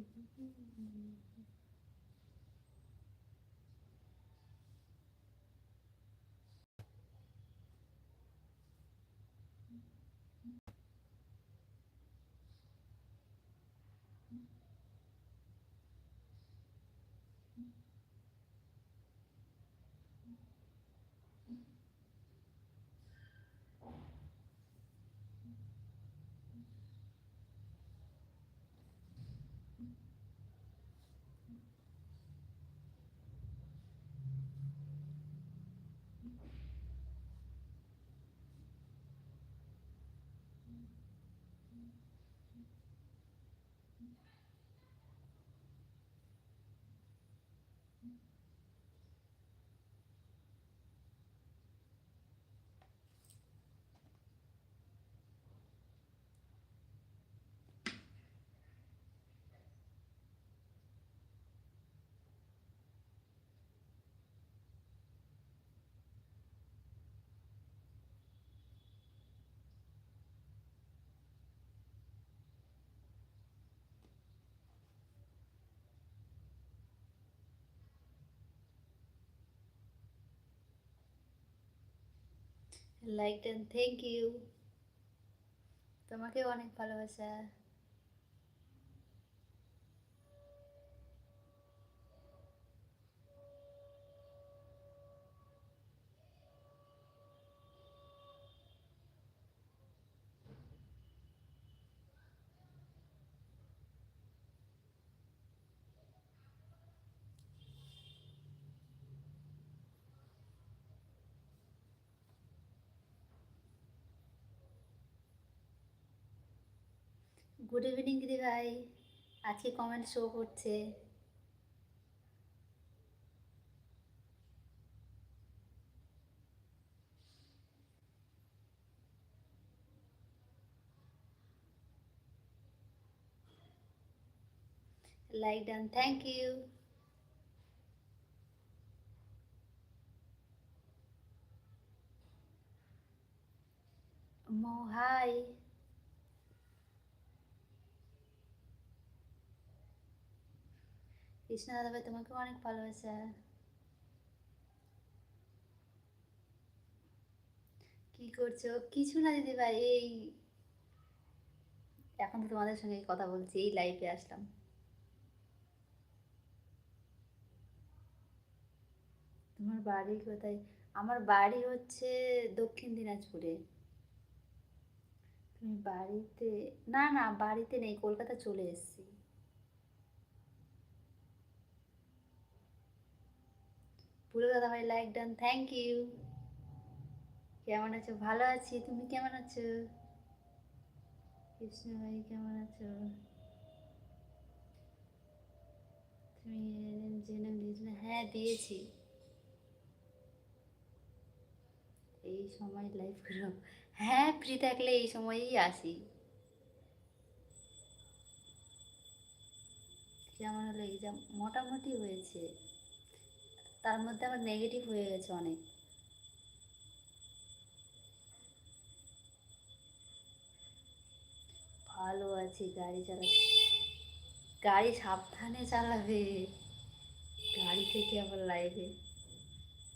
Thank mm -hmm. you. Like দেন thank you তোমাকেও অনেক ভালোবাসা। গুড ইভিনিং দিদি ভাই আজকে কমেন্ট শো করছে। লাইক ডান থ্যাংক ইউ মো হাই কৃষ্ণ দাদা ভাই তোমাকে অনেক ভালোবাসা। কি করছ? কিছু না দিদি ভাই, এই এখন তো তোমাদের সঙ্গে কথা বলছি, এই লাইভে আসলাম। তোমার বাড়ি কোথায়? আমার বাড়ি হচ্ছে দক্ষিণ দিনাজপুরে। তুমি বাড়িতে, না না, বাড়িতে নেই, কলকাতা চলে এসেছি। পুরো দাদা ভাই লাইক ডান থ্যাংক ইউ কেমন আছো? ভালো আছি। তুমি কেমন আছো? কৃষ্ণ ভাই কেমন আছো? তুমি জেনে দিয়েছিলে হ্যাঁ দিয়েছি। এই সময় লাইভ করো হ্যাঁ ফ্রি থাকলে এই সময়ই আসি। কেমন হলো? এক্সাম মোটামুটি হয়েছে। তার মধ্যে আমার নেগেটিভ হয়ে গেছে অনেক। ভালো আছি, গাড়ি চালাচ্ছি গাড়ি সাবধানে চালাবে। গাড়ি থেকে আবার লাইভে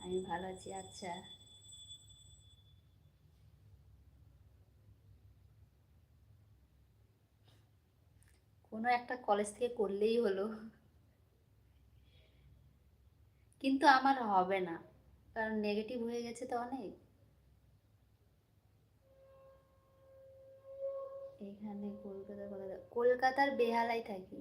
আমি ভালো আছি আচ্ছা। কোনো একটা কলেজ থেকে করলেই হলো। কিন্তু আমার হবে না। কারণ নেগেটিভ হয়ে গেছে তো অনেক। এখানে কলকাতা কলকাতা, কলকাতার বেহালায় থাকি।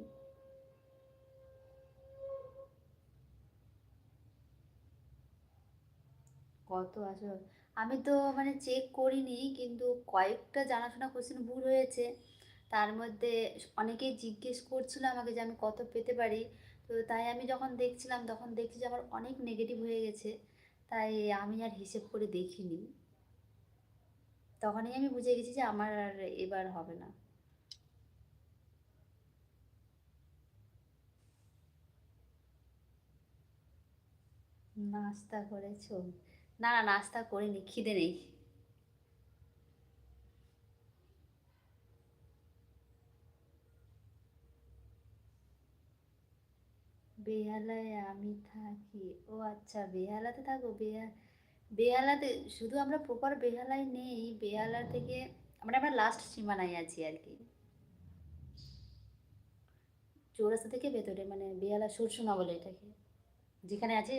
কত আসলে। আমি তো মানে চেক করিনি, কিন্তু কয়েকটা জানাশোনা কোশ্চেন ভুল হয়েছে। তার মধ্যে অনেকেই জিজ্ঞেস করছিল আমাকে যে আমি কত পেতে পারি। তো তাই আমি যখন দেখছিলাম, তখন দেখছি যে আমার অনেক নেগেটিভ হয়ে গেছে। তাই আমি আর হিসেব করে দেখিনি। তখনই আমি বুঝে গেছি যে আমার আর এবার হবে না। নাস্তা করেছ? না না, নাস্তা করিনি, খিদে নেই। বেহালায় আমি থাকি। ও আচ্ছা বেহালাতে থাকো? বেহা, বেহালাতে, শুধু আমরা প্রপার বেহালায় নেই, বেহালা থেকে আমরা আমরা লাস্ট সীমানায় আছি আর কি। চৌরাস্তা থেকে ভেতরে মানে বেহালা সরসোনা বলে এটাকে। যেখানে আছে